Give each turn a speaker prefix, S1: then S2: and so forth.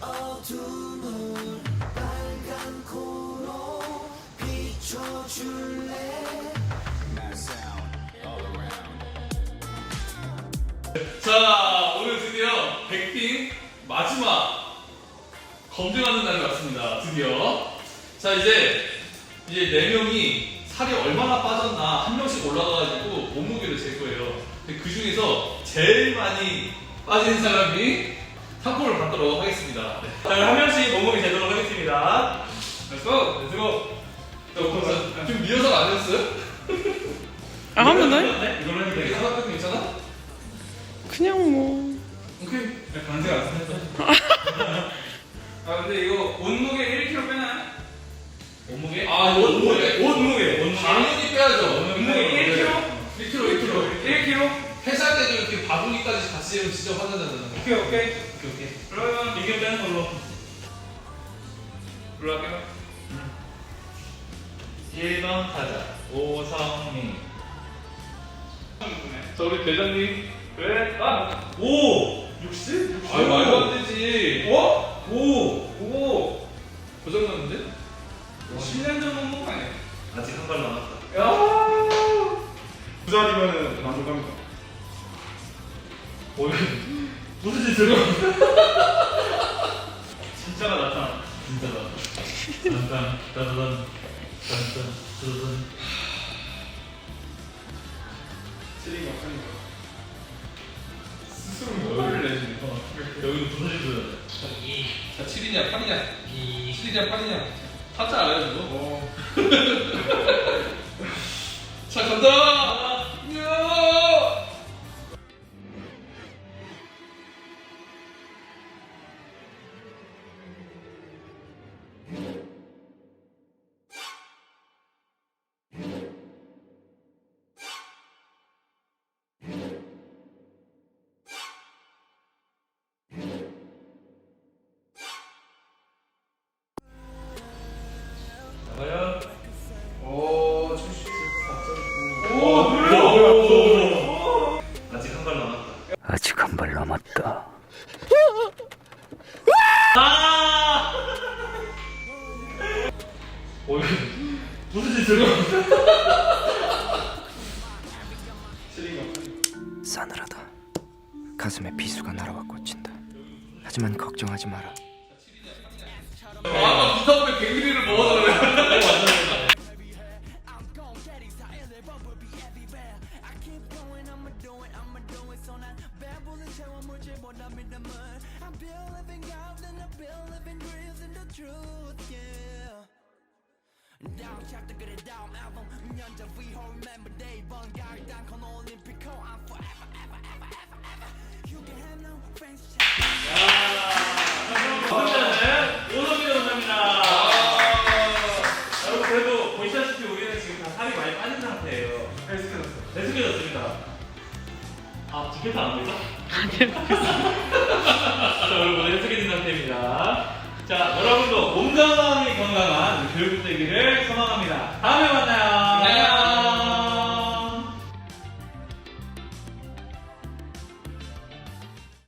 S1: 어둠을 빨간 코로 비춰줄래
S2: 자, 오늘 드디어 백핑 마지막 검증하는 날이 왔습니다. 드디어. 자, 이제 이제 네 명이 살이 얼마나 빠졌나 한 명씩 올라가가지고 몸무게를 잴 거예요. 근데 그 중에서 제일 많이 빠진 사람이 상품을 받도록 하겠습니다. 네.
S3: 자, 한 명씩 몸무게 재도록 하겠습니다. Let's go, let's go.
S2: 자, 그럼 좀 리허설 안 했어요?
S4: 아, 하면 돼?
S3: 네? 이걸로 해도.
S2: 하나 빼고 괜찮아?
S4: 그냥 뭐.
S2: 오케이.
S3: 반세가 안 했어. 아, 근데 이거 온무게 1kg 빼나요? 온무게?
S2: 아, 이거. 온무게.
S3: 온무게.
S2: 당연히 빼야죠.
S3: 온무게 1kg?
S2: 1kg, 1kg.
S3: 1kg?
S2: 회사 때도 이렇게 바구니까 지 같이 하면 진짜 화나잖아요.
S3: 오케이, 오케이.
S2: 오케이, 오케이.
S3: 그러면 이게 빼는 걸로. 올라갈게요. 1번 타자, 오성민.
S2: 자, 우리 대장님.
S3: 왜? 아! 오! 60? 60?
S2: 아, 말도 안 되지.
S3: 어? 오! 오!
S2: 고장 났는데?
S3: 10년 전 먹는 거 아니야?
S5: 아직 한 발 남았다.
S3: 야!
S5: 두 자리면은 만족합니다.
S3: 어, 무슨 짓을 진짜가 나타나.
S5: 진짜다. 딴딴 따다단 딴딴 따다단.
S3: 쓰리가 쓰리가.
S2: 스스로 화를 내시네. 어.
S5: 여기도 부서져줘야 돼.
S2: 자, 7이냐, 8이냐? 7이냐, 8이냐? 타짜 알아요, 저거?
S3: 어.
S2: 자, 간다!
S5: 나가요.
S3: 오, 70.
S5: 오,
S3: 뭐야?
S5: 아직 한 발 남았다.
S1: 싸늘하다 가슴에 비수가 날아와 꽂힌다 하지만 걱정하지 마라
S5: 혼자는 오성민 원장입니다. 여러분 그래도 보시다시피 우리는 지금 다 살이 많이 빠진 상태예요.
S3: 헬스케졌어.
S5: 배숙해졌습니다. 아, 디켓트 안 보이죠? 자, 여러분, 해석해진 상태입니다. 자, 여러분도 몸 건강이